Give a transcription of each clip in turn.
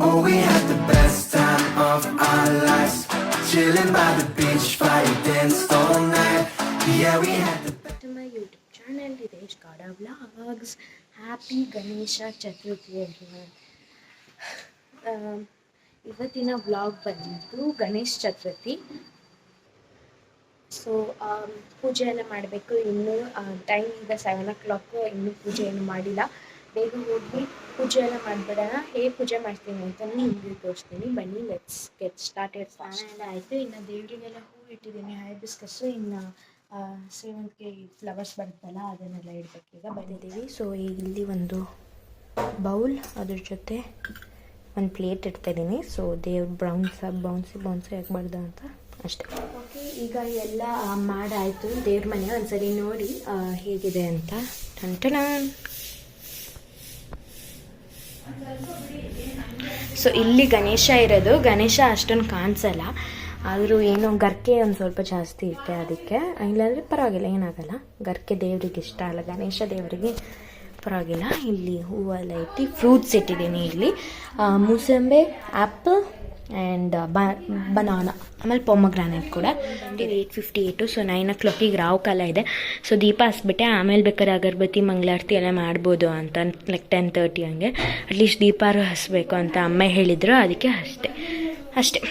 Oh, we had the best time of our lives. Chilling by the beach, fire danced all night. Yeah, we had the to my YouTube channel, Hitesh Gada Vlogs. Happy Ganesha Chaturthi everyone. ಇವತ್ತಿನ vlog ಬಂದಿದ್ದು Ganesha Chaturthi so ಪೂಜೆ ಎಲ್ಲ ಮಾಡಬೇಕು ಇನ್ನೂ time ಈಗ seven ಓ clock ಇನ್ನೂ ಪೂಜೆ ಏನು ಮಾಡಿಲ್ಲ ಬೇಗ ಹೋಗಿ ಪೂಜೆ ಎಲ್ಲ ಮಾಡಿಬಿಡೋಣ. ಹೇಗೆ ಪೂಜೆ ಮಾಡ್ತೀನಿ ಅಂತ ನಿಮಗೆ ತೋರಿಸ್ತೀನಿ. ಬನ್ನಿ ಲೆಟ್ಸ್ ಗೆಟ್ ಸ್ಟಾರ್ಟೆಡ್ ಸ್ನಾನ ಎಲ್ಲ ಆಯಿತು. ಇನ್ನು ದೇವರಿಗೆಲ್ಲ ಹೂ ಇಟ್ಟಿದ್ದೀನಿ. ಹೈಬಿಸ್ಕಸ್ಸು ಇನ್ನು ಸೇವಂತಿಗೆ ಫ್ಲವರ್ಸ್ ಬರುತ್ತಲ್ಲ ಅದನ್ನೆಲ್ಲ ಇಡಬೇಕೀಗ ಬಂದಿದ್ದೀವಿ. ಸೊ ಇಲ್ಲಿ ಒಂದು ಬೌಲ್ ಅದ್ರ ಜೊತೆ ಒಂದು ಪ್ಲೇಟ್ ಇಡ್ತಾ ಇದ್ದೀನಿ ಸೊ ದೇವ್ರ ಬ್ರೌನ್ಸ್ ಬೌನ್ಸಿ ಬೌನ್ಸಿ ಆಗಬಾರ್ದು ಅಂತ ಅಷ್ಟೇ. ಓಕೆ ಈಗ ಎಲ್ಲ ಮಾಡಾಯಿತು. ದೇವ್ರ ಮನೆ ಒಂದ್ಸರಿ ನೋಡಿ ಹೇಗಿದೆ ಅಂತ. ಟಂಟನ ಸೊ ಇಲ್ಲಿ ಗಣೇಶ ಇರೋದು. ಗಣೇಶ ಅಷ್ಟೊಂದು ಕಾಣಿಸಲ್ಲ. ಆದರೂ ಏನೋ ಗರ್ಕೆ ಒಂದು ಸ್ವಲ್ಪ ಜಾಸ್ತಿ ಇರುತ್ತೆ ಅದಕ್ಕೆ. ಇಲ್ಲಾಂದರೆ ಪರವಾಗಿಲ್ಲ, ಏನಾಗಲ್ಲ. ಗರ್ಕೆ ದೇವರಿಗೆ ಇಷ್ಟ ಅಲ್ಲ. ಗಣೇಶ ದೇವರಿಗೆ ಪರವಾಗಿಲ್ಲ. ಇಲ್ಲಿ ಹೂವೆಲ್ಲ ಇಟ್ಟು ಫ್ರೂಟ್ಸ್ ಇಟ್ಟಿದ್ದೀನಿ ಇಲ್ಲಿ. ಮೂಸಂಬೆ ಆ್ಯಪಲ್ ಆ್ಯಂಡ್ ಬನಾನ ಆಮೇಲೆ ಪೊಮಗ್ರಾನೆಟ್ ಕೂಡ. Eight fifty eight so nine ಓ ಕ್ಲಾಕಿಗೆ ರಾವ್ ಕಾಲ ಇದೆ. ಸೊ ದೀಪ ಹಸ್ಬಿಟ್ಟೆ, ಆಮೇಲೆ ಬೇಕಾದ್ರೆ ಅಗರಬತ್ತಿ, ಮಂಗಳಾರತಿ ಎಲ್ಲ ಮಾಡ್ಬೋದು ಅಂತ ಲೈಕ್ ಟೆನ್ ತರ್ಟಿ ಹಂಗೆ. ಅಟ್ಲೀಸ್ಟ್ ದೀಪಾರು ಹಸ್ಬೇಕು ಅಂತ ಅಮ್ಮ ಹೇಳಿದರು, ಅದಕ್ಕೆ ಅಷ್ಟೇ. ಅಷ್ಟೆ.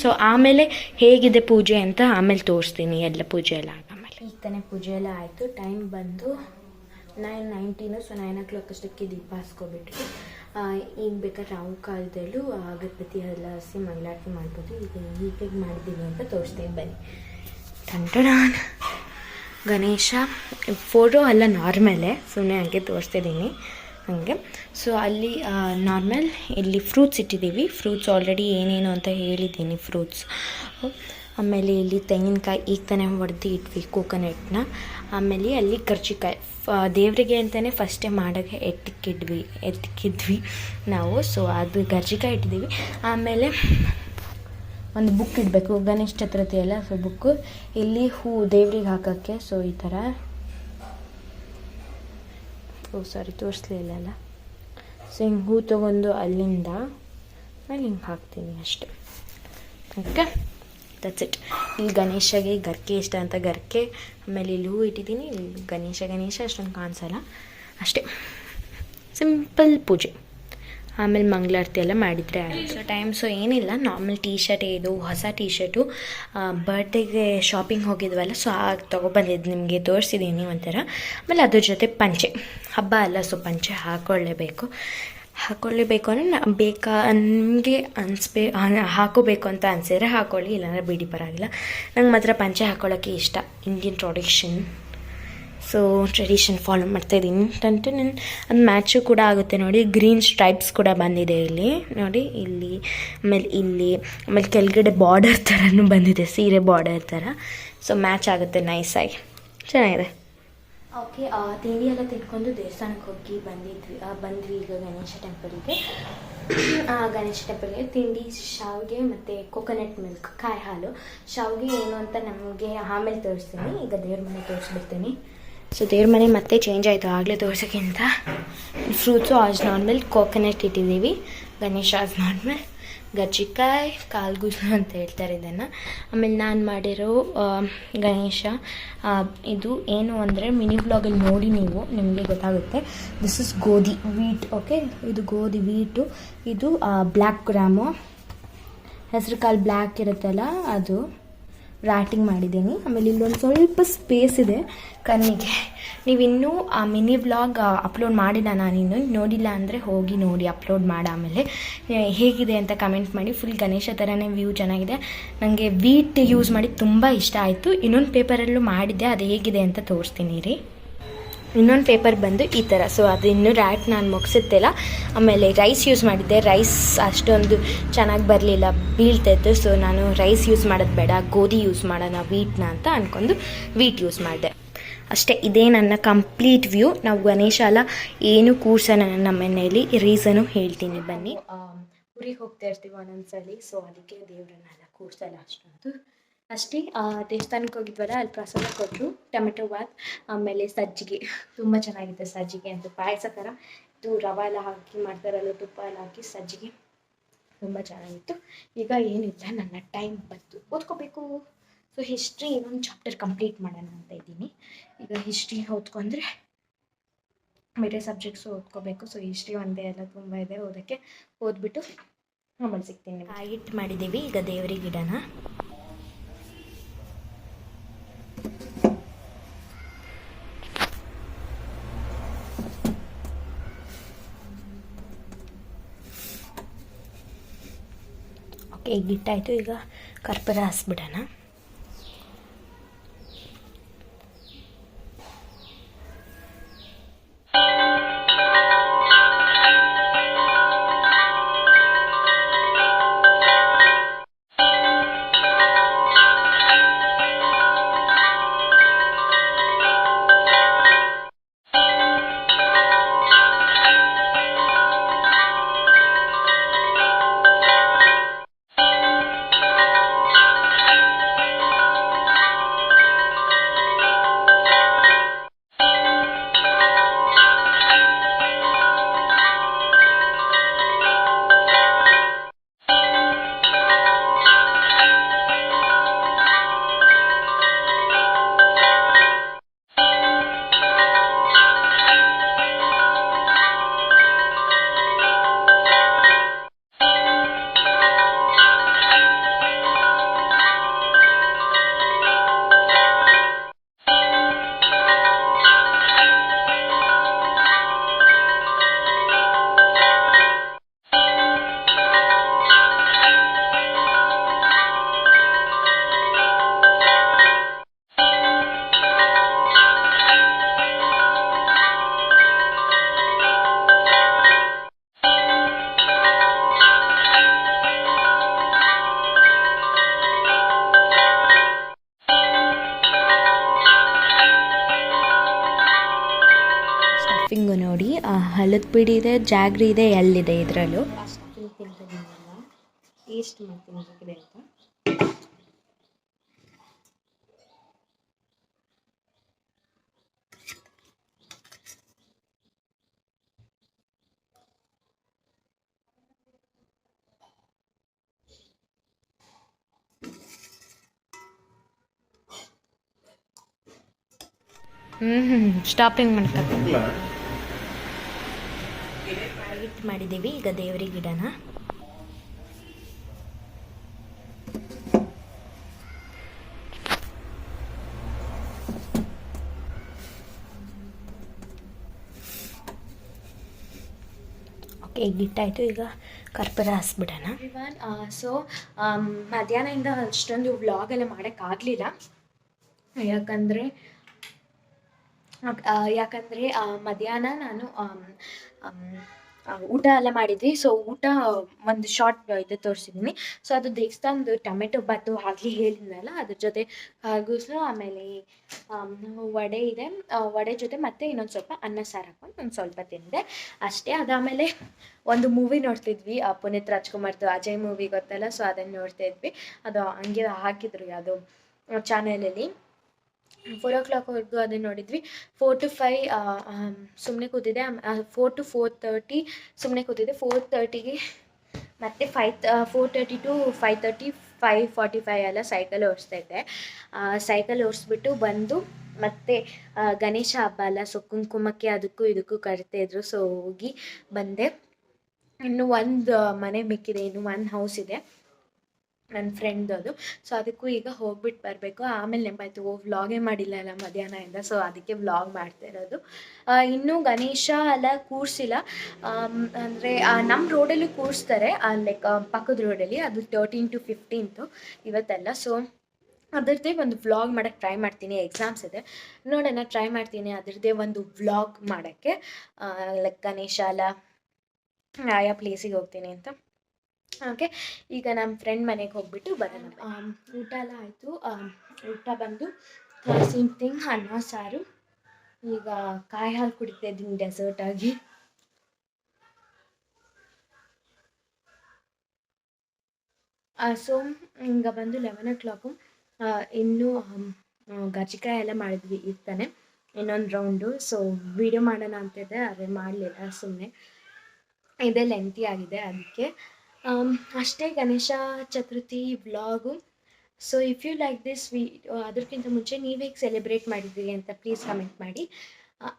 ಸೊ ಆಮೇಲೆ ಹೇಗಿದೆ ಪೂಜೆ ಅಂತ ಆಮೇಲೆ ತೋರಿಸ್ತೀನಿ, ಎಲ್ಲ ಪೂಜೆ ಎಲ್ಲ ಆಮೇಲೆ. ಈಗ ತಾನೇ ಪೂಜೆ ಎಲ್ಲ ಆಯಿತು ಟೈಮ್ ಬಂದು nine nineteen so nine o'clock ಅಷ್ಟಕ್ಕೆ ದೀಪ ಹಸ್ಕೊಬಿಟ್ವಿ. ಈಗ ಬೇಕಾದ್ರೆ ರಾವು ಕಾಲದಲ್ಲೂ ಅಗರಬತ್ತಿ ಎಲ್ಲ ಹಸಿ ಮಾಡ್ಬೋದು. ಈಗ ಹೀಗೆ ಮಾಡಿದ್ದೀವಿ ಅಂತ ತೋರಿಸ್ತೀನಿ ಬನ್ನಿ ಟಂಟಡಾನ್ ಗಣೇಶ ಫೋಟೋ ಎಲ್ಲ ನಾರ್ಮಲೇ ಸುಮ್ಮನೆ ಹಂಗೆ ತೋರಿಸ್ತಿದ್ದೀನಿ ಹಾಗೆ. ಸೊ ಅಲ್ಲಿ ನಾರ್ಮಲ್, ಇಲ್ಲಿ ಫ್ರೂಟ್ಸ್ ಇಟ್ಟಿದ್ದೀವಿ. ಫ್ರೂಟ್ಸ್ ಆಲ್ರೆಡಿ ಏನೇನು ಅಂತ ಹೇಳಿದ್ದೀನಿ ಫ್ರೂಟ್ಸ್ ಆಮೇಲೆ ಇಲ್ಲಿ ತೆಂಗಿನಕಾಯಿ, ಈಗ ತಾನೇ ಹೊಡೆದು ಇಟ್ವಿ ಕೋಕೋನಟ್ನ ಆಮೇಲೆ ಅಲ್ಲಿ ಕರ್ಜಿಕಾಯಿ. ಫ ದೇವರಿಗೆ ಅಂತಲೇ ಫಸ್ಟೇ ಮಾಡೋಕ್ಕೆ ಎತ್ತಿಕ್ಕಿದ್ವಿ ಎತ್ತಿಕ್ಕಿದ್ವಿ ನಾವು. ಸೊ ಅದು ಗರ್ಜಿಕಾಯಿ ಇಟ್ಟಿದ್ದೀವಿ. ಆಮೇಲೆ ಒಂದು ಬುಕ್ ಇಡಬೇಕು, ಗಣೇಶ ಚತುರ್ಥಿ ಅಲ್ಲ ಸೊ ಬುಕ್ಕು ಇಲ್ಲಿ ಹೂ ದೇವ್ರಿಗೆ ಹಾಕೋಕ್ಕೆ ಸೊ ಈ ಥರ ಓ ಸಾರಿ ತೋರಿಸ್ಲಿಲ್ಲ ಸೊ ಹಿಂಗೆ ಹೂ ತೊಗೊಂಡು ಅಲ್ಲಿಂದ, ನಾನು ಹಿಂಗೆ ಹಾಕ್ತೀನಿ ಅಷ್ಟೆ. ಓಕೆ ದಟ್ಸ್ ಇಟ್ ಇಲ್ಲಿ ಗಣೇಶಗೆ ಗರ್ಕೆ ಇಷ್ಟ ಅಂತ ಗರ್ಕೆ. ಆಮೇಲೆ ಇಲ್ಲಿ ಹೂ ಇಟ್ಟಿದ್ದೀನಿ. ಇಲ್ಲಿ ಗಣೇಶ ಗಣೇಶ, ಅಷ್ಟೊಂದು ಕಾಣಿಸಲ್ಲ. ಅಷ್ಟೇ. ಸಿಂಪಲ್ ಪೂಜೆ. ಆಮೇಲೆ ಮಂಗಳಾರತಿ ಎಲ್ಲ ಮಾಡಿದರೆ ಆಯಿತು. ಸೊ ಟೈಮ್ ಸೊ ಏನಿಲ್ಲ. ನಾರ್ಮಲ್ ಟೀ ಶರ್ಟ್ ಇದು, ಹೊಸ ಟೀ ಶರ್ಟು ಬರ್ಡೇಗೆ ಶಾಪಿಂಗ್ ಹೋಗಿದ್ವಲ್ಲ ಸೊ ಆಗ ತೊಗೊಬಂದಿದ್ದು ನಿಮಗೆ ತೋರಿಸಿದ್ದೀನಿ ಒಂಥರ. ಆಮೇಲೆ ಅದ್ರ ಜೊತೆ ಪಂಚೆ. ಹಬ್ಬ ಅಲ್ಲ ಸೊ ಪಂಚೆ ಹಾಕ್ಕೊಳ್ಳೇಬೇಕು ಹಾಕ್ಕೊಳ್ಳೇಬೇಕು ಅಂದರೆ ಬೇಕಾ ನಿಮಗೆ ಅನಿಸ್ಬೇ ಹಾಕೋಬೇಕು ಅಂತ ಅನಿಸಿದ್ರೆ ಹಾಕೊಳ್ಳಿ, ಇಲ್ಲಾಂದರೆ ಬಿಡಿ, ಪರವಾಗಿಲ್ಲ. ನಂಗೆ ಮಾತ್ರ ಪಂಚೆ ಹಾಕೊಳ್ಳೋಕ್ಕೆ ಇಷ್ಟ Indian tradition so tradition follow ಮಾಡ್ತಾ ಇದ್ದೀನಿ. ಟಂಟು ನನ್ನ ಅದು ಮ್ಯಾಚು ಕೂಡ ಆಗುತ್ತೆ ನೋಡಿ. ಗ್ರೀನ್ ಸ್ಟ್ರೈಪ್ಸ್ ಕೂಡ ಬಂದಿದೆ ಇಲ್ಲಿ. ನೋಡಿ, ಇಲ್ಲಿ, ಆಮೇಲೆ ಇಲ್ಲಿ, ಆಮೇಲೆ ಕೆಳಗಡೆ ಬಾರ್ಡರ್ ಥರನೂ ಬಂದಿದೆ, ಸೀರೆ ಬಾರ್ಡರ್ ಥರ ಸೊ ಮ್ಯಾಚ್ ಆಗುತ್ತೆ ನೈಸಾಗಿ ಚೆನ್ನಾಗಿದೆ. ಓಕೆ ದೇವಿ ಎಲ್ಲ ತಿಳ್ಕೊಂಡು ದೇವಸ್ಥಾನಕ್ಕೆ ಹೋಗಿ ಬಂದಿದ್ವಿ. ಆ, ಬಂದ್ವಿ ಈಗ ಗಣೇಶ ಟೆಂಪಲ್ಗೆ. ಗಣೇಶ ಟೆಂಪಲ್ಗೆ ತಿಂಡಿ ಶಾವಿಗೆ ಮತ್ತು ಕೋಕೋನಟ್ ಮಿಲ್ಕ್ ಕಾಯಿ ಹಾಲು ಶಾವಿಗೆ ಏನು ಅಂತ ನಮಗೆ ಆಮೇಲೆ ತೋರಿಸ್ತೀನಿ. ಈಗ ದೇವ್ರ ಮನೆ ತೋರಿಸ್ಬಿಡ್ತೀನಿ. ಸೊ ದೇವ್ರ ಮನೆ ಮತ್ತೆ ಚೇಂಜ್ ಆಯಿತು. ಆಗಲೇ ತೋರ್ಸೋಕ್ಕಿಂತ. ಫ್ರೂಟ್ಸು ಆಸ್ ನಾರ್ಮಲ್ ಕೋಕೋನಟ್ ಇಟ್ಟಿದ್ದೀವಿ. ಗಣೇಶ ಆಸ್ ನಾರ್ಮಲ್ ಗಜ್ಜಿಕಾಯಿ ಕಾಲ್ಗುಜ್ಜು ಅಂತ ಹೇಳ್ತಾರೆ ಇದನ್ನು. ಆಮೇಲೆ ನಾನು ಮಾಡಿರೋ ಗಣೇಶ ಇದು ಏನು ಅಂದರೆ ಮಿನಿ ಬ್ಲಾಗಲ್ಲಿ ನೋಡಿ ನೀವು, ನಿಮಗೆ ಗೊತ್ತಾಗುತ್ತೆ. ದಿಸ್ ಇಸ್ ಗೋಧಿ ವೀಟ್ ಓಕೆ ಇದು ಗೋಧಿ ವೀಟು ಇದು ಬ್ಲ್ಯಾಕ್ ಗ್ರಾಮು ಹೆಸರು ಕಾಳು ಬ್ಲ್ಯಾಕ್ ಇರುತ್ತಲ್ಲ, ಅದು. ರ್ಯಾಟಿಂಗ್ ಮಾಡಿದ್ದೀನಿ. ಆಮೇಲೆ ಇಲ್ಲೊಂದು ಸ್ವಲ್ಪ ಸ್ಪೇಸ್ ಇದೆ ಕಣ್ಣಿಗೆ. ನೀವಿನ್ನೂ ಆ ಮಿನಿ ವ್ಲಾಗ್ ಅಪ್ಲೋಡ್ ಮಾಡಿಲ್ಲ ನಾನಿನ್ನು ನೋಡಿಲ್ಲ ಅಂದರೆ ಹೋಗಿ ನೋಡಿ ಅಪ್ಲೋಡ್ ಮಾಡಿ ಆಮೇಲೆ. ಹೇಗಿದೆ ಅಂತ ಕಮೆಂಟ್ ಮಾಡಿ. ಫುಲ್ ಗಣೇಶ ಥರನೇ ವ್ಯೂ ಚೆನ್ನಾಗಿದೆ. ನನಗೆ ವೀಟ್ ಯೂಸ್ ಮಾಡಿ ತುಂಬ ಇಷ್ಟ ಆಯಿತು. ಇನ್ನೊಂದು ಪೇಪರಲ್ಲೂ ಮಾಡಿದ್ದೆ. ಅದು ಹೇಗಿದೆ ಅಂತ ತೋರಿಸ್ತೀನಿ ರೀ. ಇನ್ನೊಂದು ಪೇಪರ್ ಬಂದು ಈ ಥರ ಸೊ ಅದು ಇನ್ನೂ ರ್ಯಾಟ್ ನಾನು ಮುಗಿಸುತ್ತಿಲ್ಲ ಆಮೇಲೆ ರೈಸ್ ಯೂಸ್ ಮಾಡಿದ್ದೆ. ರೈಸ್ ಅಷ್ಟೊಂದು ಚೆನ್ನಾಗಿ ಬರಲಿಲ್ಲ. ಬೀಳ್ತಾಯಿತ್ತು ಸೊ ನಾನು ರೈಸ್ ಯೂಸ್ ಮಾಡೋದು ಬೇಡ. ಗೋಧಿ ಯೂಸ್ ಮಾಡೋಣ ವೀಟ್ನ ಅಂತ ಅಂದ್ಕೊಂಡು ವೀಟ್ ಯೂಸ್ ಮಾಡಿದೆ. ಅಷ್ಟೇ, ಇದೇ ನನ್ನ ಕಂಪ್ಲೀಟ್ ವ್ಯೂ ನಾವು ಗಣೇಶ ಅಲ್ಲ, ಏನು ಕೂರ್ಸೋಣ ನಮ್ಮ ಮನೆಯಲ್ಲಿ. ರೀಸನು ಹೇಳ್ತೀನಿ, ಬನ್ನಿ. ಊರಿಗೆ ಹೋಗ್ತಾ ಇರ್ತೀವಿ ಒಂದೊಂದ್ಸಲಿ. ಸೊ ಅದಕ್ಕೆ ದೇವರನ್ನೆಲ್ಲ ಕೂರ್ಸಲ್ಲ ಅಷ್ಟೊಂದು. ಅಷ್ಟೇ ಆ, ದೇವಸ್ಥಾನಕ್ಕೆ ಹೋಗಿದ್ವಲ್ಲ ಅಲ್ಲಿ ಪ್ರಸಾದ ಕೊಟ್ಟರು ಟೊಮೆಟೊ ಬಾತ್ ಆಮೇಲೆ ಸಜ್ಜಿಗೆ. ತುಂಬ ಚೆನ್ನಾಗಿದೆ ಸಜ್ಜಿಗೆ ಅಂತ ಪಾಯಸ ಥರ. ಇದು ರವೆ ಎಲ್ಲ ಹಾಕಿ ಮಾಡ್ತಾರಲ್ಲ ತುಪ್ಪ ಎಲ್ಲ ಹಾಕಿ ಸಜ್ಜಿಗೆ. ತುಂಬ ಚೆನ್ನಾಗಿತ್ತು. ಈಗ ಏನಿಲ್ಲ ನನ್ನ ಟೈಮ್ ಬಂತು. ಓದ್ಕೋಬೇಕು. ಸೊ ಹಿಸ್ಟ್ರಿ ಇನ್ನೊಂದು ಚಾಪ್ಟರ್ ಕಂಪ್ಲೀಟ್ ಮಾಡೋಣ ಅಂತ ಇದ್ದೀನಿ. ಈಗ ಹಿಸ್ಟ್ರಿ ಓದ್ಕೊಂಡ್ರೆ ಬೇರೆ ಸಬ್ಜೆಕ್ಟ್ಸು ಓದ್ಕೋಬೇಕು. ಸೊ ಹಿಸ್ಟ್ರಿ ಒಂದೇ ಎಲ್ಲ ತುಂಬ ಇದೆ ಓದೋಕ್ಕೆ. ಓದ್ಬಿಟ್ಟು ಆಮೇಲೆ ಸಿಗ್ತೀನಿ ಹಿಟ್ಟು ಮಾಡಿದ್ದೀವಿ ಈಗ ದೇವರಿಗೆ ಗಿಡನ ಓಕೆ ಈಗ ಇಟ್ಟಾಯಿತು ಈಗ ಕರ್ಪೂರ ಹಾಸ್ಬಿಡೋಣ. ಸ್ಟಫಿಂಗು ನೋಡಿ ಹಲದ ಪಿಡಿ ಇದೆ ಜಾಗ್ರಿ ಇದೆ ಎಲ್ಲಿದೆ ಇದರಲ್ಲೂ? ಹ್ಮ್ ಹ್ಮ್ ಟೇಸ್ಟ್ ಮಾಡ್ತೀನಿ ಹೇಗಿದೆ ಅಂತ ಹ್ಞೂ ಹ್ಞೂ ಸ್ಟಾಪಿಂಗ್ ಮಾಡ್ತಾರೆ ಮಾಡಿದ್ದೀವಿ. ಈಗ ದೇವರಿಗೆ ಗಿಡನ ಓಕೆ ಈಗ ಇಟ್ಟಾಯಿತು. ಈಗ ಕರ್ಪೂರ ಹಾಸ್ಬಿಡೋಣ. ಸೊ ಮಧ್ಯಾಹ್ನದಿಂದ ಅಷ್ಟೊಂದು ವ್ಲಾಗ್ ಎಲ್ಲ ಮಾಡೋಕ್ಕಾಗಲಿಲ್ಲ. ಯಾಕಂದರೆ ಯಾಕಂದರೆ ಮಧ್ಯಾಹ್ನ ನಾನು ಆಮ್, ಆ, ಊಟ ಎಲ್ಲ ಮಾಡಿದ್ವಿ. ಸೊ ಊಟ ಒಂದು ಶಾರ್ಟ್ ಇದು ತೋರಿಸಿದ್ದೀನಿ ಸೊ ಅದು ದೇವಸ್ಥಾನದ ಟೊಮೆಟೊ ಬಾತು ಆಗಲಿ ಹೇಳಿದ್ನಲ್ಲ, ಅದ್ರ ಜೊತೆ ಹಾಗೂ ಆಮೇಲೆ ವಡೆ ಇದೆ. ವಡೆ ಜೊತೆ ಮತ್ತೆ ಇನ್ನೊಂದು ಸ್ವಲ್ಪ ಅನ್ನ ಸಾರು ಹಾಕೊಂಡು ಒಂದು ಸ್ವಲ್ಪ ತಿಂದೆ. ಅಷ್ಟೇ. ಅದಾದಮೇಲೆ ಒಂದು ಮೂವಿ ನೋಡ್ತಿದ್ವಿ ಪುನೀತ್ ರಾಜ್ಕುಮಾರ್ದು ಅಜಯ್ ಮೂವಿ ಗೊತ್ತಲ್ಲ ಸೊ ಅದನ್ನು ನೋಡ್ತಾ ಇದ್ವಿ. ಅದು ಹಂಗೆ ಹಾಕಿದ್ರು ಯಾವುದು ಚಾನಲಲ್ಲಿ ಫೋರ್ ಓ ಕ್ಲಾಕ್ವರೆಗೂ ಅದನ್ನು ನೋಡಿದ್ವಿ. ಫೋರ್ ಟು ಫೈ ಸುಮ್ಮನೆ ಕೂತಿದ್ದೆ. ಫೋರ್ ಟು ಫೋರ್ ತರ್ಟಿ ಸುಮ್ಮನೆ ಕೂತಿದ್ದೆ. ಫೋರ್ ತರ್ಟಿಗೆ ಮತ್ತು five four thirty to five thirty five forty five ಎಲ್ಲ ಸೈಕಲ್ ಓಡಿಸ್ತಾಯಿದ್ದೆ ಸೈಕಲ್ ಓಡಿಸ್ಬಿಟ್ಟು ಬಂದು ಮತ್ತೆ ಗಣೇಶ ಹಬ್ಬ ಅಲ್ಲ ಸೊ ಕುಂಕುಮಕ್ಕೆ ಅದಕ್ಕೂ ಇದಕ್ಕೂ ಕರಿತಾ ಇದ್ರು. ಸೊ ಹೋಗಿ ಬಂದೆ. ಇನ್ನು ಒಂದು ಮನೆ ಮಿಕ್ಕಿದೆ ಇನ್ನು ಒಂದು ಹೌಸ್ ಇದೆ. ನನ್ನ ಫ್ರೆಂಡ್ ಅದು. ಸೊ ಅದಕ್ಕೂ ಈಗ ಹೋಗ್ಬಿಟ್ಟು ಬರಬೇಕು. ಆಮೇಲೆ ನೆನಪಾಯ್ತು, ಓ ವ್ಲಾಗೇ ಮಾಡಿಲ್ಲ ಅಲ್ಲ ಮಧ್ಯಾಹ್ನದಿಂದ. ಸೊ ಅದಕ್ಕೆ ವ್ಲಾಗ್ ಮಾಡ್ತಾ ಇರೋದು. ಇನ್ನೂ ಗಣೇಶ ಎಲ್ಲ ಕೂರಿಸಿಲ್ಲ. ಅಂದರೆ ನಮ್ಮ ರೋಡಲ್ಲಿ ಕೂರಿಸ್ತಾರೆ. ಲೈಕ್ ಪಕ್ಕದ ರೋಡಲ್ಲಿ ಅದು ತರ್ಟೀನ್ ಟು ಫಿಫ್ಟೀನ್ತು ಇವತ್ತೆಲ್ಲ. ಸೊ ಅದರದ್ದೇ ಒಂದು ವ್ಲಾಗ್ ಮಾಡೋಕ್ಕೆ ಟ್ರೈ ಮಾಡ್ತೀನಿ. ಎಕ್ಸಾಮ್ಸ್ ಇದೆ. ನೋಡೋಣ ಟ್ರೈ ಮಾಡ್ತೀನಿ. ಅದರದ್ದೇ ಒಂದು ವ್ಲಾಗ್ ಮಾಡೋಕ್ಕೆ. ಲೈಕ್ ಗಣೇಶ ಎಲ್ಲ ಆಯಾ ಪ್ಲೇಸಿಗೆ ಹೋಗ್ತೀನಿ ಅಂತ. ಓಕೆ ಈಗ ನಮ್ಮ ಫ್ರೆಂಡ್ ಮನೆಗೆ ಹೋಗ್ಬಿಟ್ಟು ಬರೋಣ ಊಟ ಎಲ್ಲ ಆಯಿತು. ಊಟ ಬಂದು ಸೇಮ್ ಥಿಂಗ್ ಅನ್ನ ಸಾರು. ಈಗ ಕಾಯಿ ಹಾಲು ಕುಡಿತಾ ಇದ್ದೀನಿ ಡೆಸರ್ಟ್ ಆಗಿ. ಸೊ ಈಗ ಬಂದು ಲೆವೆನ್ ಓ ಕ್ಲಾಕು ಇನ್ನೂ ಆಮ್, ಗಜ್ಜಿಕಾಯಿ ಎಲ್ಲ ಮಾಡಿದ್ವಿ ಇರ್ತಾನೆ. ತಾನೆ ಇನ್ನೊಂದು ರೌಂಡು ಸೊ ವಿಡಿಯೋ ಮಾಡೋಣ ಅಂತಿದ್ದೆ ಅದೇ ಮಾಡಲಿಲ್ಲ ಸುಮ್ಮನೆ ಇದೇ ಲೆಂತಿ ಆಗಿದೆ ಅದಕ್ಕೆ. ಅಷ್ಟೇ Ganesh Chaturthi vlog so if you like this we ಅದಕ್ಕಿಂತ ಮುಂಚೆ ನೀವು ಹೇಗೆ ಸೆಲೆಬ್ರೇಟ್ ಮಾಡಿದ್ದೀರಿ ಅಂತ ಪ್ಲೀಸ್ ಕಮೆಂಟ್ ಮಾಡಿ.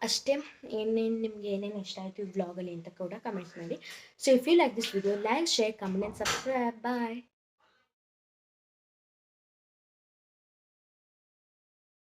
ಅಷ್ಟೇ, ಏನೇನು ನಿಮ್ಗೆ ಏನೇನು ಇಷ್ಟ ಆಯಿತು ಈ ವ್ಲಾಗಲ್ಲಿ ಅಂತ ಕೂಡ ಕಮೆಂಟ್ ಮಾಡಿ. So if you like this video like share comment subscribe bye